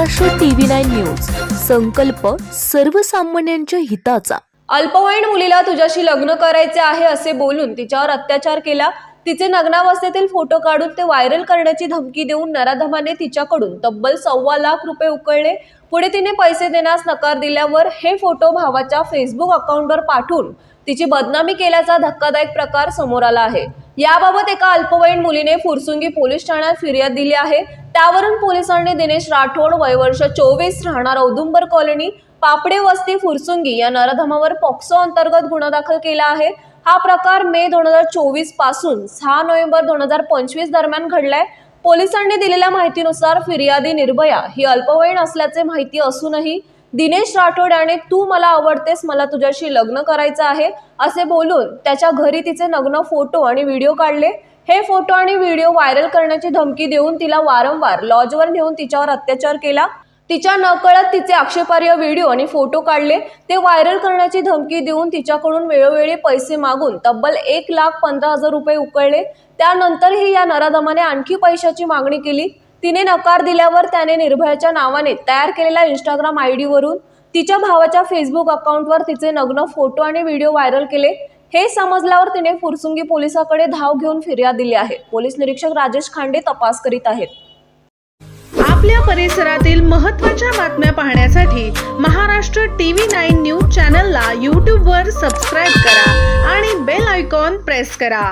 Maharashtra TV nine news. संकल्प सर्वसामान्यांच्या हिताचा. अल्पवयीन मुलीला तुझ्याशी लग्न करायचे आहे असे बोलून तिच्यावर अत्याचार केला. तिचे नग्नावस्थेतील फोटो काढून ते व्हायरल करण्याची धमकी देऊन नराधमाने तिच्याकडून तब्बल सव्वा लाख रुपये उकळले. पुढे तिने पैसे देण्यास नकार दिल्यावर हे फोटो भावाच्या फेसबुक अकाउंटवर पाठवून तिची बदनामी केल्याचा धक्कादायक प्रकार समोर आला आहे. याबाबत एका अल्पवयीन मुलीने फुरसुंगी पोलीस ठाण्यात फिर्याद दिली आहे. त्यावरून पोलिसांनी दिनेश राठोड वयवर्ष चोवीस राहणार औदुंबर कॉलनी पापडे वस्ती फुरसुंगी या नरधमावर पॉक्सो अंतर्गत गुन्हा दाखल केला आहे. हा प्रकार मे दोन हजार चोवीसपासून सहा नोव्हेंबर दोन हजार पंचवीस दरम्यान घडलाय. पोलिसांनी दिलेल्या माहितीनुसार फिर्यादी निर्भया ही अल्पवयीन असल्याचे माहिती असूनही दिनेश राठोड याने तू मला आवडतेस मला तुझ्याशी लग्न करायचं आहे असे बोलून त्याच्या घरी तिचे नग्न फोटो आणि व्हिडिओ काढले. हे फोटो आणि व्हिडिओ व्हायरल करण्याची धमकी देऊन तिला वारंवार लॉजवर नेऊन तिच्यावर अत्याचार केला. तिच्या नकळत तिचे आक्षेपार्ह व्हिडिओ आणि फोटो काढले. ते व्हायरल करण्याची धमकी देऊन तिच्याकडून वेळोवेळी पैसे मागून तब्बल एक लाख पंधरा हजार रुपये उकळले. त्यानंतरही या नराधमाने आणखी पैशाची मागणी केली. तिने नकार दिल्यावर त्याने निर्भयाच्या नावाने तयार केलेल्या इंस्टाग्राम आय डीवरून तिच्या भावाच्या फेसबुक अकाउंटवर तिचे नग्न फोटो आणि व्हिडिओ व्हायरल केले. हे समजल्यावर तिने फुरसुंगी पोलिसाकडे धाव घेऊन फिर्याद दिली आहे. पोलीस निरीक्षक राजेश खांडे तपास करीत आहेत. आपल्या परिसरातील महत्त्वाच्या बातम्या पाहण्यासाठी महाराष्ट्र टीव्ही नाईन न्यूज चॅनलला यूट्यूबवर सबस्क्राईब करा आणि बेल आयकॉन प्रेस करा.